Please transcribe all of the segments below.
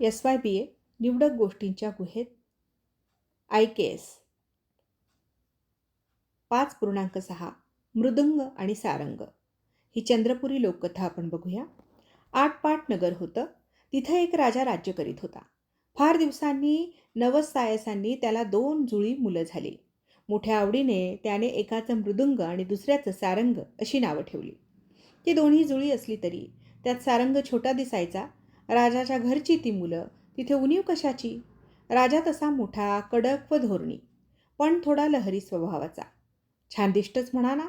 S Y B ए निवडक गोष्टींच्या गुहेत आय के एस. पाच पूर्णांक सहा मृदंग आणि सारंग. ही चंद्रपुरी लोककथा आपण बघूया. आटपाट नगर होतं तिथं एक राजा राज्य करीत होता. फार दिवसांनी नवसायसांनी त्याला दोन जुळी मुलं झाली. मोठ्या आवडीने त्याने एकाचं मृदुंग आणि दुसऱ्याचं सारंग अशी नावं ठेवली. ती दोन्ही जुळी असली तरी त्यात सारंग छोटा दिसायचा राजाच्या घरची ती मुलं तिथे उणीव कशाची? राजा तसा मोठा कडक व धोरणी पण थोडा लहरी स्वभावाचा. छानदिष्टच म्हणा ना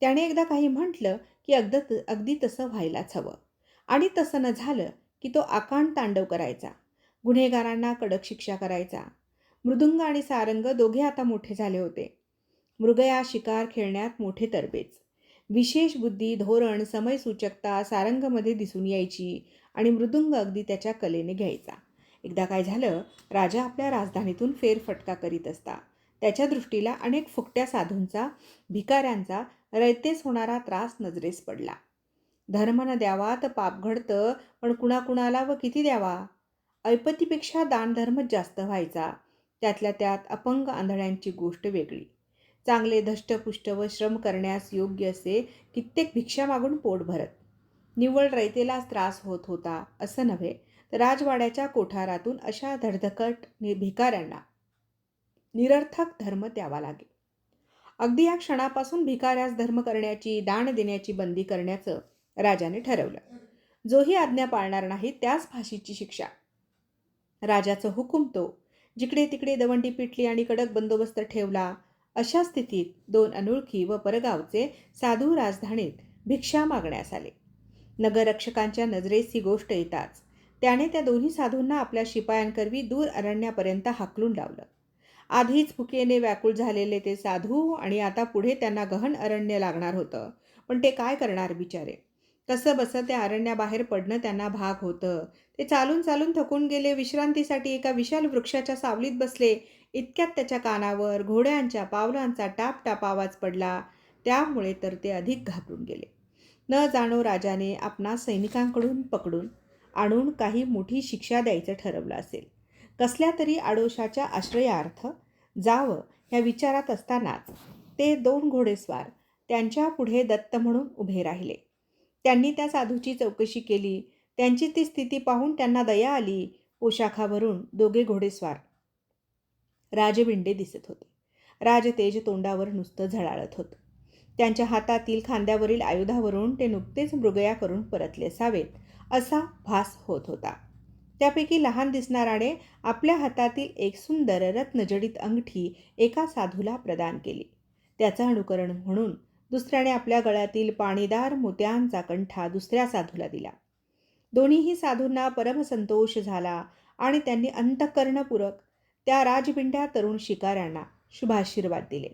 त्याने एकदा काही म्हटलं की अगद अगदी तसं व्हायलाच हवं. आणि तसं न झालं की तो आकांड तांडव करायचा गुन्हेगारांना कडक शिक्षा करायचा. मृदुंग आणि सारंग दोघे आता मोठे झाले होते. मृगया शिकार खेळण्यात मोठे तरबेज. विशेष बुद्धी धोरण समयसूचकता सारंगमध्ये दिसून यायची आणि मृदुंग अगदी त्याच्या कलेने घ्यायचा. एकदा काय झालं राजा आपल्या राजधानीतून फेरफटका करीत असता. त्याच्या दृष्टीला अनेक फुकट्या साधूंचा भिकाऱ्यांचा रयतेस होणारा त्रास नजरेस पडला. धर्म न द्यावा तर पाप घडतं पण कुणाकुणाला व किती द्यावा? ऐपतीपेक्षा दानधर्मच जास्त व्हायचा. त्यातल्या त्यात अपंग आंधळ्यांची गोष्ट वेगळी. चांगले धष्टपुष्ट व श्रम करण्यास योग्य असे कित्येक भिक्षा मागून पोट भरत. निव्वळ रयतेलाच त्रास होत होता असं नव्हे तर राजवाड्याच्या कोठारातून अशा धडधकट भिकाऱ्यांना निरर्थक धर्म द्यावा लागे अगदी या क्षणापासून भिकाऱ्यास धर्म करण्याची दान देण्याची बंदी करण्याचं राजाने ठरवलं. जोही आज्ञा पाळणार नाही त्याच फाशीची शिक्षा. राजाचं हुकूम तो जिकडे तिकडे दवंडी पिटली आणि कडक बंदोबस्त ठेवला अशा स्थितीत दोन अनोळखी व परगावचे साधू राजधानीत भिक्षा मागण्यास आले. नगररक्षकांच्या नजरेस ही गोष्ट येताच. त्याने त्या दोन्ही साधूंना आपल्या शिपायांकरवी दूर अरण्यापर्यंत हाकलून लावलं. आधीच भुकेने व्याकुळ झालेले ते साधू आणि आता पुढे त्यांना गहन अरण्य लागणार होतं. पण ते काय करणार बिचारे? कसं बसं त्या अरण्याबाहेर पडणं त्यांना भाग होतं? ते चालून चालून थकून गेले विश्रांतीसाठी एका विशाल वृक्षाच्या सावलीत बसले. इतक्यात त्याच्या कानावर घोड्यांच्या पावलांचा टाप टाप आवाज पडला. त्यामुळे तर ते अधिक घाबरून गेले. न जाणो राजाने आपणा सैनिकांकडून पकडून आणून काही मोठी शिक्षा द्यायचं ठरवलं असेल. कसल्या तरी आडोशाच्या आश्रयार्थ जावं ह्या विचारात असतानाच ते दोन घोडेस्वार त्यांच्या पुढे दत्त म्हणून उभे राहिले. त्यांनी त्या साधूची चौकशी केली. त्यांची ती स्थिती पाहून त्यांना दया आली. पोशाखावरून दोघे घोडेस्वार राजविंडे दिसत होते. राजतेज तोंडावर नुसतं झळाळत होतं. त्यांच्या हातातील खांद्यावरील आयुधावरून ते नुकतेच मृगया करून परतले असावेत असा भास होत होता. त्यापैकी लहान दिसणाराने आपल्या हातातील एक सुंदर रत्नजडित अंगठी एका साधूला प्रदान केली. त्याचं अनुकरण म्हणून दुसऱ्याने आपल्या गळ्यातील पाणीदार मोत्यांचा कंठा दुसऱ्या साधूला दिला. दोन्हीही साधूंना परमसंतोष झाला आणि त्यांनी अंतकरणपूरक त्या राजबिंड्या तरुण शिकाऱ्यांना शुभाशीर्वाद दिले.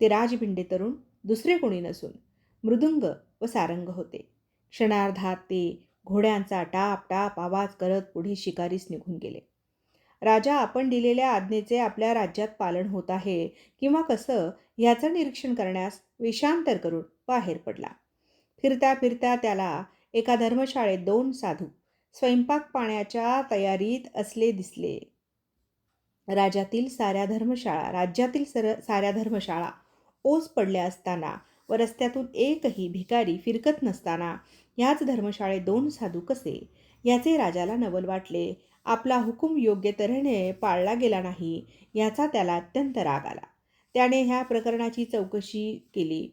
ते राजबिंडे तरुण दुसरे कोणी नसून मृदुंग व सारंग होते. क्षणार्धात ते घोड्यांचा टाप टाप आवाज करत पुढे शिकारीस निघून गेले. राजा आपण दिलेल्या आज्ञेचे आपल्या राज्यात पालन होत आहे किंवा कसं ह्याचं निरीक्षण करण्यास विषांतर करून बाहेर पडला. फिरता फिरता त्याला एका धर्मशाळेत दोन साधू स्वयंपाक पाण्याच्या तयारीत असले दिसले. राज्यातील साऱ्या धर्मशाळा राज्यातील सर साऱ्या धर्मशाळा ओस पडल्या असताना व रस्त्यातून एकही भिकारी फिरकत नसताना ह्याच धर्मशाळेत दोन साधू कसे? याचे राजाला नवल वाटले. आपला हुकूम योग्य तऱ्हेने पाळला गेला नाही याचा त्याला अत्यंत राग आला. त्याने ह्या प्रकरणाची चौकशी केली.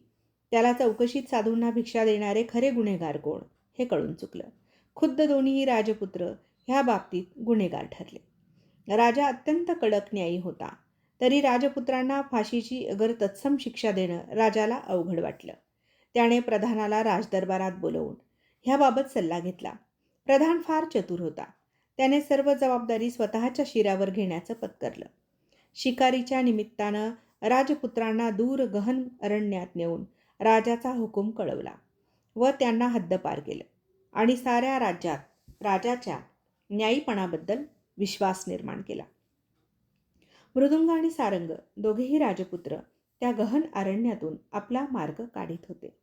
त्याला चौकशीत साधूंना भिक्षा देणारे खरे गुन्हेगार कोण? हे कळून चुकलं. खुद्द दोन्हीही राजपुत्र ह्या बाबतीत गुन्हेगार ठरले. राजा अत्यंत कडक न्यायी होता. तरी राजपुत्रांना फाशीची अगर तत्सम शिक्षा देणं राजाला अवघड वाटलं. त्याने प्रधानाला राजदरबारात बोलवून ह्याबाबत सल्ला घेतला. प्रधान फार चतुर होता. त्याने सर्व जबाबदारी स्वतःच्या शिरावर घेण्याचं पत्करलं. शिकारीच्या निमित्तानं राजपुत्रांना दूर गहन अरण्यात नेऊन राजाचा हुकूम कळवला व त्यांना हद्दपार केलं आणि साऱ्या राज्यात राजाच्या न्यायीपणाबद्दल विश्वास निर्माण केला. मृदुंग आणि सारंग दोघेही राजपुत्र. त्या गहन अरण्यातून आपला मार्ग काढीत होते.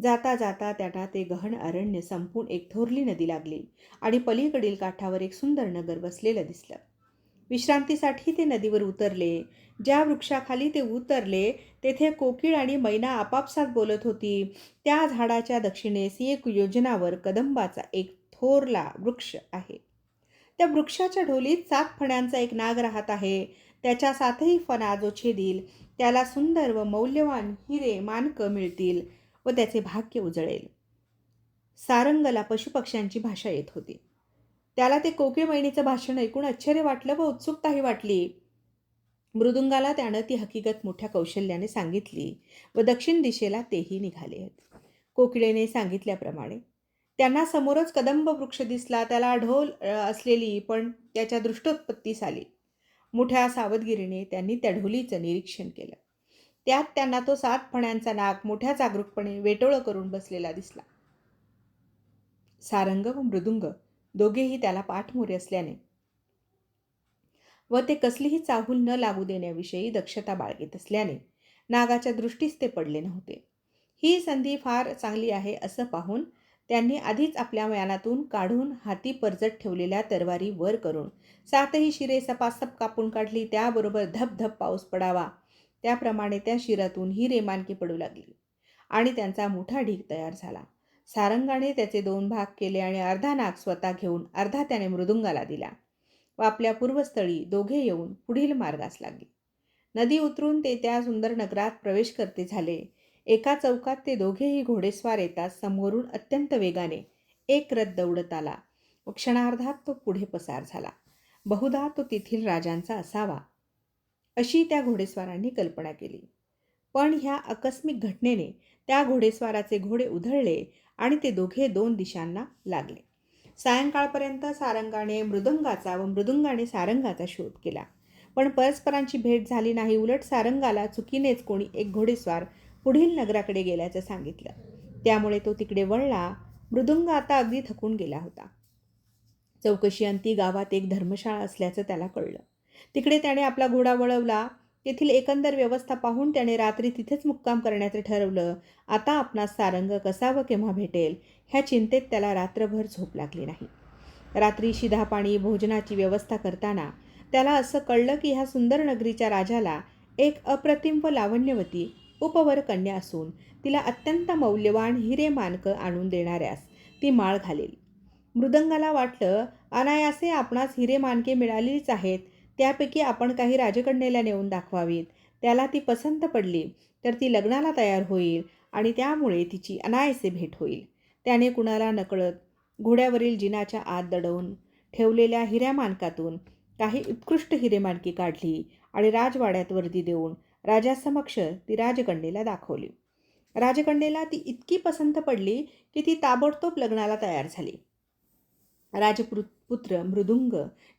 जाता जाता त्यांना ते गहन अरण्य संपून एक थोरली नदी लागली आणि पलीकडील काठावर एक सुंदर नगर बसलेलं दिसलं. विश्रांतीसाठी ते नदीवर उतरले. ज्या वृक्षाखाली ते उतरले तेथे कोकिळ आणि मैना आपापसात बोलत होती. त्या झाडाच्या दक्षिणेस एक योजनावर कदंबाचा एक थोरला वृक्ष आहे. त्या वृक्षाच्या ढोलीत सात फण्यांचा एक नाग राहत आहे. त्याच्या सातही फणा जो छेदील त्याला सुंदर व मौल्यवान हिरे मानकं मिळतील व त्याचे भाग्य उजळेल. सारंगला पशुपक्ष्यांची भाषा येत होती. त्याला ते कोकिळ भाषण ऐकून आश्चर्य वाटलं व उत्सुकताही वाटली. मृदुंगाला त्यानं ती हकीकत मोठ्या कौशल्याने सांगितली व दक्षिण दिशेला तेही निघाले आहेत. कोकिळेने सांगितल्याप्रमाणे. त्यांना समोरच कदंब वृक्ष दिसला त्याला ढोल असलेली पण त्याच्या दृष्टोत्पत्तीस आली. मोठ्या सावधगिरीने त्यांनी त्या ढोलीचं निरीक्षण केलं. त्यात त्यांना तो सात फण्यांचा नाक मोठ्या जागरूकपणे वेटोळं करून बसलेला दिसला. सारंग व मृदुंग दोघेही त्याला पाठमोरे असल्याने व ते कसलीही चाहूल न लागू देण्याविषयी दक्षता बाळगीत असल्याने नागाच्या दृष्टीस ते पडले नव्हते. ही संधी फार चांगली आहे असं पाहून त्यांनी आधीच आपल्या मयानातून काढून हाती परजत ठेवलेल्या तरवारी वर करून सातही शिरे सपासप कापून काढली त्याबरोबर धबधब पाऊस पडावा. त्याप्रमाणे त्या शिरातून ही रेमानकी पडू लागली आणि त्यांचा मोठा ढीक तयार झाला. सारंगाने त्याचे दोन भाग केले आणि अर्धा नाग स्वतः घेऊन अर्धा त्याने मृदुंगाला दिला. व आपल्या पूर्वस्थळी दोघे येऊन पुढील मार्गास लागले. नदी उतरून ते त्या सुंदर नगरात प्रवेश करते झाले. एका चौकात ते दोघेही घोडेस्वार येतात समोरून अत्यंत वेगाने एक रथ दौडत आला. व क्षणार्धात तो पुढे पसार झाला. बहुधा तो तेथील राजांचा असावा अशी त्या घोडेस्वारांनी कल्पना केली. पण ह्या आकस्मिक घटनेने त्या घोडेस्वाराचे घोडे उधळले आणि ते दोघे दोन दिशांना लागले. सायंकाळपर्यंत सारंगाने मृदंगाचा व मृदुंगाने सारंगाचा शोध केला. पण परस्परांची भेट झाली नाही उलट सारंगाला चुकीनेच कोणी एक घोडेस्वार पुढील नगराकडे गेल्याचं सांगितलं. त्यामुळे तो तिकडे वळला मृदुंग आता अगदी थकून गेला होता. चौकशी अंती गावात एक धर्मशाळा असल्याचं त्याला कळलं. तिकडे त्याने आपला घोडा वळवला. तेथील एकंदर व्यवस्था पाहून त्याने रात्री तिथेच मुक्काम करण्याचं ठरवलं. आता आपणास सारंग कसा व केव्हा भेटेल ह्या चिंतेत त्याला रात्रभर झोप लागली नाही. रात्री शिधापाणी भोजनाची व्यवस्था करताना त्याला असं कळलं की ह्या सुंदर नगरीच्या राजाला एक अप्रतिम व लावण्यवती उपवर कन्या असून तिला अत्यंत मौल्यवान हिरे मानकं आणून देणाऱ्यास ती माळ घालेल. मृदंगाला वाटलं अनायासे आपणास हिरे मानके मिळालीच आहेत त्यापैकी आपण काही राजकन्येला नेऊन दाखवावीत. त्याला ती पसंत पडली तर ती लग्नाला तयार होईल आणि त्यामुळे तिची अनायसे भेट होईल. त्याने कुणाला नकळत घोड्यावरील जिनाच्या आत दडवून ठेवलेल्या हिऱ्या मानकातून काही उत्कृष्ट हिरेमानकी काढली आणि राजवाड्यात वर्दी देऊन राजासमक्ष ती राजकन्येला दाखवली. राजकन्येला ती इतकी पसंत पडली की ती ताबडतोब लग्नाला तयार झाली. राजपुत्र मृदुंग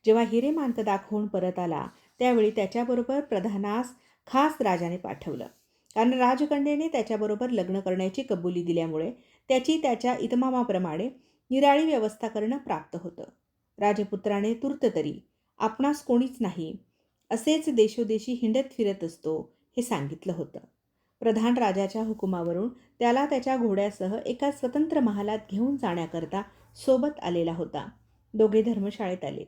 जेव्हा हिरेमांत दाखवून परत आला त्यावेळी त्याच्याबरोबर प्रधानास खास राजाने पाठवलं. कारण राजकन्येने त्याच्याबरोबर लग्न करण्याची कबुली दिल्यामुळे त्याची त्याच्या इतमामाप्रमाणे निराळी व्यवस्था करणं प्राप्त होतं. राजपुत्राने तूर्त तरी आपणास कोणीच नाही असेच देशोदेशी हिंडत फिरत असतो हे सांगितलं होतं. प्रधान राजाच्या हुकुमावरून त्याला त्याच्या घोड्यासह एका स्वतंत्र महालात घेऊन जाण्याकरता सोबत आलेला होता. दोघे धर्मशाळेत आले.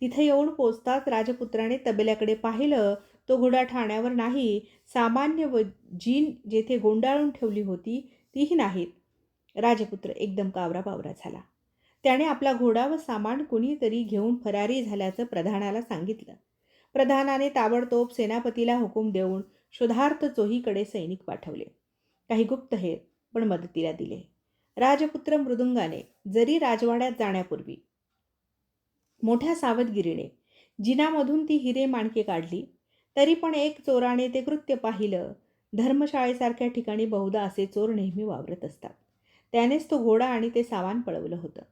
तिथे येऊन पोचताच राजपुत्राने तबेल्याकडे पाहिलं तो घोडा ठाण्यावर नाही सामान्य व जीन जेथे गोंडाळून ठेवली होती तीही नाहीत. राजपुत्र एकदम कावरा पावरा झाला. त्याने आपला घोडा व सामान कुणीतरी घेऊन फरारी झाल्याचं प्रधानाला सांगितलं. प्रधानाने ताबडतोब सेनापतीला हुकूम देऊन शोधार्थ चोहीकडे सैनिक पाठवले. काही गुप्तहेर पण मदतीला दिले. राजपुत्र मृदुंगाने जरी राजवाड्यात जाण्यापूर्वी मोठ्या सावधगिरीने जिनामधून ती हिरे माणके काढली तरी पण एक चोराने ते कृत्य पाहिलं. धर्मशाळेसारख्या ठिकाणी बहुधा असे चोर नेहमी वावरत असतात. त्यानेच तो घोडा आणि ते सामान पळवलं होतं.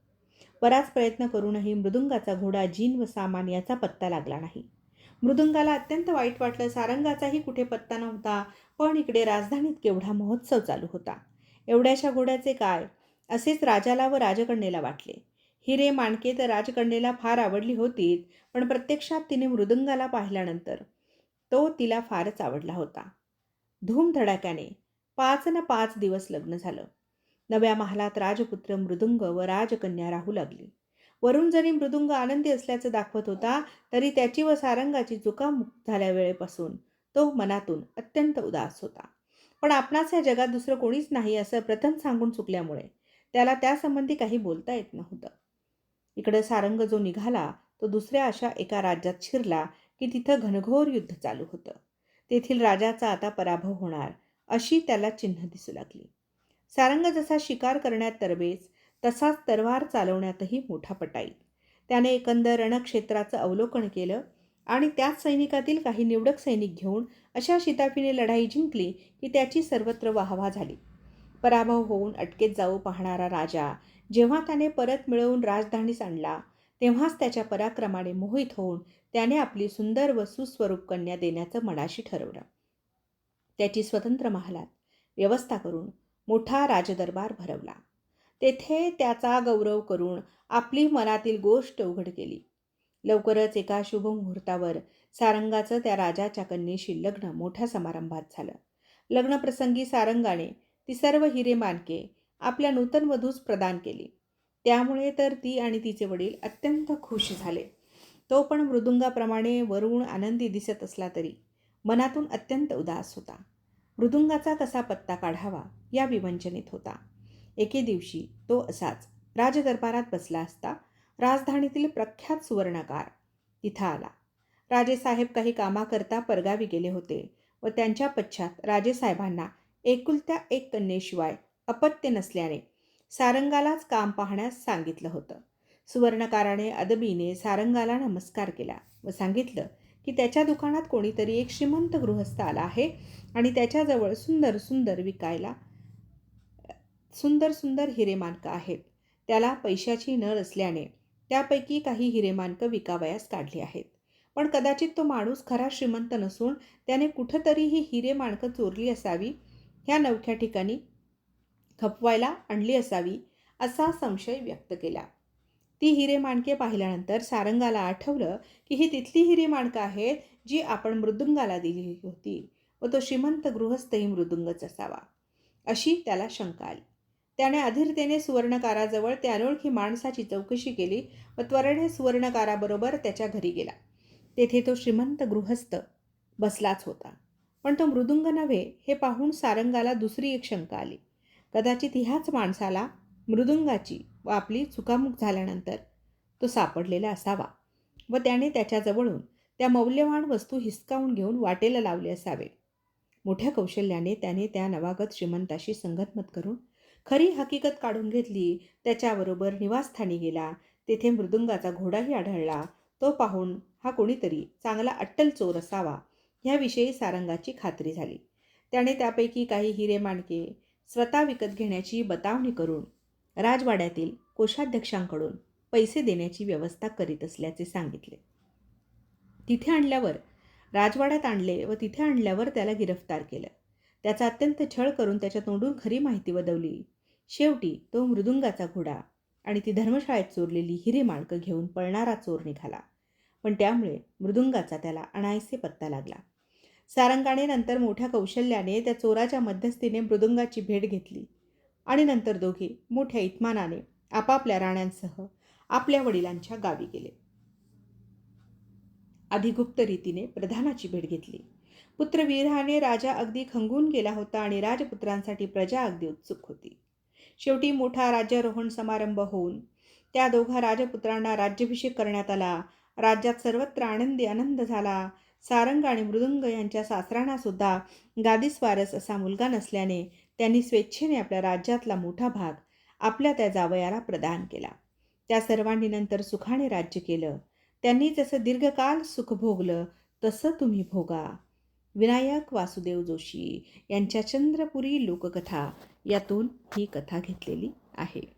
बराच प्रयत्न करूनही मृदुंगाचा घोडा जीन व सामान याचा पत्ता लागला नाही. मृदुंगाला अत्यंत वाईट वाटलं. सारंगाचाही कुठे पत्ता नव्हता पण इकडे राजधानीत केवढा महोत्सव चालू होता. एवढ्याशा घोड्याचे काय? असेच राजाला व राजकन्येला वाटले. हिरे माणके तर राजकन्येला फार आवडली होती पण प्रत्यक्षात तिने मृदुंगाला पाहिल्यानंतर तो तिला फारच आवडला होता. धूमधडाक्याने पाच न पाच दिवस लग्न झालं. नव्या महालात राजपुत्र मृदुंग व राजकन्या राहू लागली. वरून जरी मृदुंग आनंदी असल्याचं दाखवत होता तरी त्याची व सारंगाची चुकामुक झाल्या वेळेपासून. तो मनातून अत्यंत उदास होता. पण आपणास या जगात दुसरं कोणीच नाही असं प्रथम सांगून चुकल्यामुळे त्याला त्यासंबंधी काही बोलता येत नव्हतं. इकडं सारंग जो निघाला तो दुसऱ्या अशा एका राज्यात शिरला की तिथं घनघोर युद्ध चालू होतं. तेथील राजाचा आता पराभव होणार अशी त्याला चिन्ह दिसू लागली. सारंग जसा शिकार करण्यात तरबेज तसाच तरवार चालवण्यातही मोठा पटाई. त्याने एकंदर रणक्षेत्राचं अवलोकन केलं आणि त्याच सैनिकातील काही निवडक सैनिक घेऊन अशा शिताफीने लढाई जिंकली की त्याची सर्वत्र वाहवा झाली. पराभव होऊन अटकेत जाऊ पाहणारा राजा जेव्हा त्याने परत मिळवून राजधानीस आणला तेव्हाच त्याच्या पराक्रमाने मोहित होऊन त्याने आपली सुंदर व सुस्वरूप कन्या देण्याचं मनाशी ठरवलं. त्याची स्वतंत्र महालात व्यवस्था करून मोठा राजदरबार भरवला. तेथे त्याचा गौरव करून आपली मनातील गोष्ट उघड केली. लवकरच एका शुभ मुहूर्तावर सारंगाचं त्या राजाच्या कन्येशी लग्न मोठ्या समारंभात झालं. लग्नप्रसंगी सारंगाने ती सर्व हिरे मानके आपल्या नूतन वधूस प्रदान केली. त्यामुळे तर ती आणि तिचे वडील अत्यंत खुश झाले. तो पण मृदुंगाप्रमाणे वरुण आनंदी दिसत असला तरी मनातून अत्यंत उदास होता. मृदुंगाचा कसा पत्ता काढावा या विवंचनेत होता. एके दिवशी तो असाच राजदरबारात बसला असता राजधानीतील प्रख्यात सुवर्णकार. तिथं आला. राजेसाहेब काही कामाकरता परगावी गेले होते व त्यांच्या पश्चात राजेसाहेबांना एकुलत्या एक कन्येशिवाय अपत्य नसल्याने सारंगालाच काम पाहण्यास सांगितलं होतं. सुवर्णकाराने अदबीने सारंगाला नमस्कार केला व सांगितलं की त्याच्या दुकानात कोणीतरी एक श्रीमंत गृहस्थ आला आहे आणि त्याच्याजवळ सुंदर सुंदर विकायला सुंदर सुंदर हिरेमानकं आहेत. त्याला पैशाची नळ असल्याने त्यापैकी काही हिरेमानकं विकावयास काढली आहेत. पण कदाचित तो माणूस खरा श्रीमंत नसून त्याने कुठंतरी ही हिरेमाणकं चोरली असावी ह्या नवख्या ठिकाणी खपवायला आणली असावी असा संशय व्यक्त केला. ती हिरे माणके पाहिल्यानंतर सारंगाला आठवलं की ही तिथली हिरे माणकं आहेत जी आपण मृदुंगाला दिली होती व तो श्रीमंत गृहस्थही मृदुंगच असावा. अशी त्याला शंका आली. त्याने अधीरतेने सुवर्णकाराजवळ त्या अनोळखी माणसाची चौकशी केली व त्वरणे सुवर्णकाराबरोबर त्याच्या घरी गेला. तेथे तो श्रीमंत गृहस्थ बसलाच होता. पण तो मृदुंग नव्हे हे पाहून सारंगाला दुसरी एक शंका आली. कदाचित ह्याच माणसाला मृदुंगाची व आपली चुकामुक झाल्यानंतर तो सापडलेला असावा व त्याने त्याच्याजवळून त्या मौल्यवान वस्तू हिसकावून घेऊन वाटेला लावले असावे. मोठ्या कौशल्याने त्याने त्या नवागत श्रीमंताशी संगतमत करून खरी हकीकत काढून घेतली त्याच्याबरोबर निवासस्थानी गेला. तेथे मृदुंगाचा घोडाही आढळला. तो पाहून हा कोणीतरी चांगला अट्टल चोर असावा ह्याविषयी सारंगाची खात्री झाली. त्याने त्यापैकी काही हिरे माणके स्वतः विकत घेण्याची बतावणी करून राजवाड्यातील कोषाध्यक्षांकडून पैसे देण्याची व्यवस्था करीत असल्याचे सांगितले. तिथे आणल्यावर राजवाड्यात आणले व तिथे आणल्यावर त्याला गिरफ्तार केलं. त्याचा अत्यंत छळ करून त्याच्या तोंडून खरी माहिती वदवली. शेवटी तो मृदुंगाचा घोडा आणि ती धर्मशाळेत चोरलेली हिरे माणकं घेऊन पळणारा चोर निघाला. पण त्यामुळे मृदुंगाचा त्याला अनायसे पत्ता लागला. सारंगाने नंतर मोठ्या कौशल्याने त्या चोराच्या मध्यस्थीने मृदुंगाची भेट घेतली आणि नंतर दोघे मोठ्या इतमानाने आपापल्या राण्यांसह आपल्या वडिलांच्या गावी गेले. अधिगुप्त रीतीने प्रधानाची भेट घेतली. पुत्रवीराने राजा अगदी खंगून गेला होता आणि राजपुत्रांसाठी प्रजा अगदी उत्सुक होती. शेवटी मोठा राज्यारोहण समारंभ होऊन त्या दोघा राजपुत्रांना राज्याभिषेक करण्यात आला. राज्यात सर्वत्र आनंदी आनंद झाला. सारंग आणि मृदुंग यांच्या सासरांनासुद्धा गादीस्वारस असा मुलगा नसल्याने त्यांनी स्वेच्छेने आपल्या राज्यातला मोठा भाग आपल्या त्या जावयाला प्रदान केला. त्या सर्वांनी नंतर सुखाने राज्य केलं. त्यांनी जसं दीर्घकाल सुख भोगलं तसं तुम्ही भोगा. विनायक वासुदेव जोशी यांच्या चंद्रपुरी लोककथा यातून ही कथा घेतलेली आहे.